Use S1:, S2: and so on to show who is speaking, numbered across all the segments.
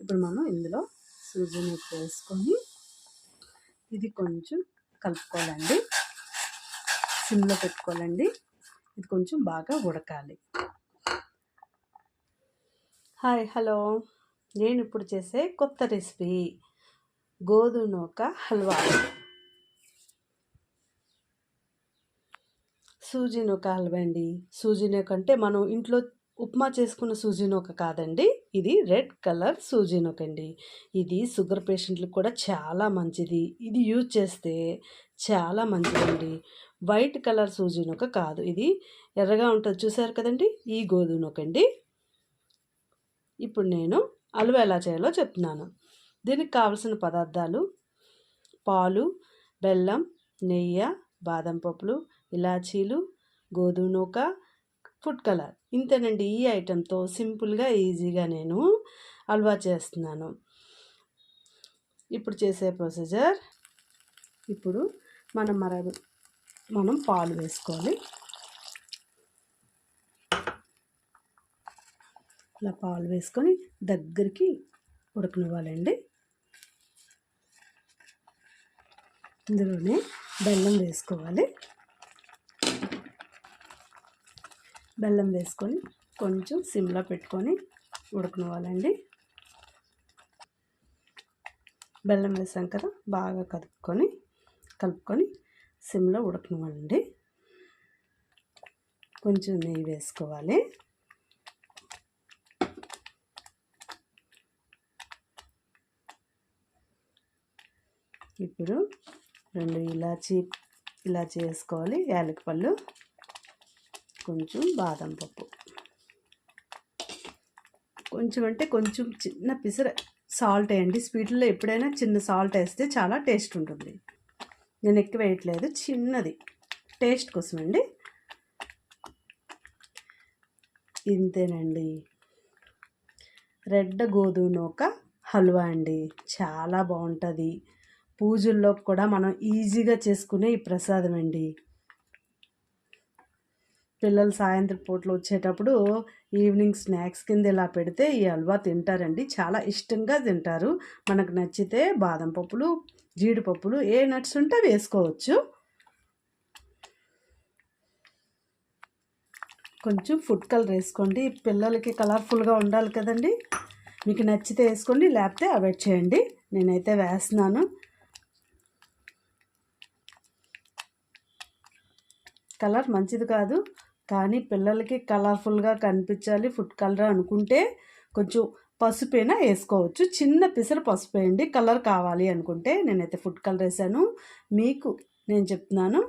S1: ఇప్పుడు మనం ఇందులో సూజీని వేసుకొని ఇది కొంచెం కలుపుకోవాలండి. సిమ్లో పెట్టుకోవాలండి. ఇది కొంచెం బాగా ఉడకాలి. Hi hello. నేను ఇప్పుడు చేసే కొత్త రెసిపీ గోధుమ నూక హల్వా. సూజీ నూక హల్వా అండి. సూజీ నూక అంటే మనం ఇంట్లో ఉప్మా చేసుకున్న సూజీ నూక కాదండి. ఇది రెడ్ కలర్ సూజీ నూక అండి ఇది షుగర్ పేషెంట్లకు కూడా చాలా మంచిది. ఇది యూజ్ చేస్తే చాలా మంచిదండి. వైట్ కలర్ సూజీ నూక కాదు. ఇది ఎర్రగా ఉంటుంది. చూసారు కదండి? ఈ గోధుమ నూక అండి ఇప్పుడు నేను అలువ ఎలా చేయాలో చెప్తున్నాను. దీనికి కావలసిన పదార్థాలు పాలు బెల్లం నెయ్యి బాదం పప్పులు ఇలాచీలు గోధుమ నూక ఫుడ్ కలర్. ఇంతేనండి ఈ ఐటెంతో సింపుల్గా ఈజీగా నేను హల్వా చేస్తున్నాను. ఇప్పుడు చేసే ప్రొసీజర్. ఇప్పుడు మనం మర మనం పాలు వేసుకోవాలి. ఇలా పాలు వేసుకొని దగ్గరికి ఉడకనివ్వాలండి. ఇందులోనే బెల్లం వేసుకోవాలి. బెల్లం వేసుకొని కొంచెం సిమ్లో పెట్టుకొని ఉడకనివ్వాలండి. బెల్లం వేసాం కదా బాగా కలుపుకొని కలుపుకొని సిమ్లో ఉడకనివ్వాలండి కొంచెం నెయ్యి వేసుకోవాలి. ఇప్పుడు రెండు ఇలాచీ ఇలాచీ వేసుకోవాలి యాలకి పళ్ళు కొంచెం బాదం పప్పు. కొంచెం అంటే కొంచెం చిన్న పిసర సాల్ట్ వేయండి. స్వీట్లో ఎప్పుడైనా చిన్న సాల్ట్ వేస్తే చాలా టేస్ట్ ఉంటుంది. నేను ఎక్కువ వేయట్లేదు చిన్నది. టేస్ట్ కోసం అండి. ఇంతేనండి. రెడ్ గోధుమ నూక హల్వా అండి. చాలా బాగుంటుంది. పూజల్లో కూడా మనం ఈజీగా చేసుకునే ఈ ప్రసాదం అండి. పిల్లలు సాయంత్రం పూటలు వచ్చేటప్పుడు ఈవినింగ్ స్నాక్స్ కింద ఇలా పెడితే ఈ హల్వా తింటారండి. చాలా ఇష్టంగా తింటారు. మనకు నచ్చితే బాదం పప్పులు జీడిపప్పులు ఏ నట్స్ ఉంటే వేసుకోవచ్చు. కొంచెం ఫుడ్ కలర్ వేసుకోండి. పిల్లలకి కలర్ఫుల్గా ఉండాలి కదండి. మీకు నచ్చితే వేసుకోండి లేకపోతే అవాయిడ్ చేయండి. నేనైతే వేస్తున్నాను. కలర్ మంచిది కాదు. కానీ పిల్లలకి కలర్ఫుల్గా కనిపించాలి ఫుడ్ కలర్ అనుకుంటే కొంచెం పసుపైనా వేసుకోవచ్చు. చిన్న పిసరు పసుపు వేయండి కలర్ కావాలి అనుకుంటే నేనైతే ఫుడ్ కలర్ వేసాను. మీకు నేను చెప్తున్నాను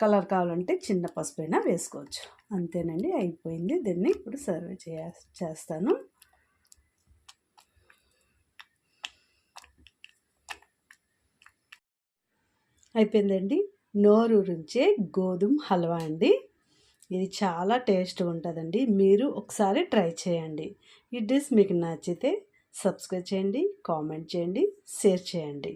S1: కలర్ కావాలంటే చిన్న పసుపైనా వేసుకోవచ్చు. అంతేనండి అయిపోయింది. దీన్ని ఇప్పుడు సర్వ్ చే చేస్తాను. అయిపోయిందండి. నోరూరించే గోధుమ హల్వా అండి. ఇది చాలా టేస్ట్ ఉంటుందండి. మీరు ఒకసారి ట్రై చేయండి. ఈ డిష్ మీకు నచ్చితే సబ్స్క్రైబ్ చేయండి కామెంట్ చేయండి షేర్ చేయండి.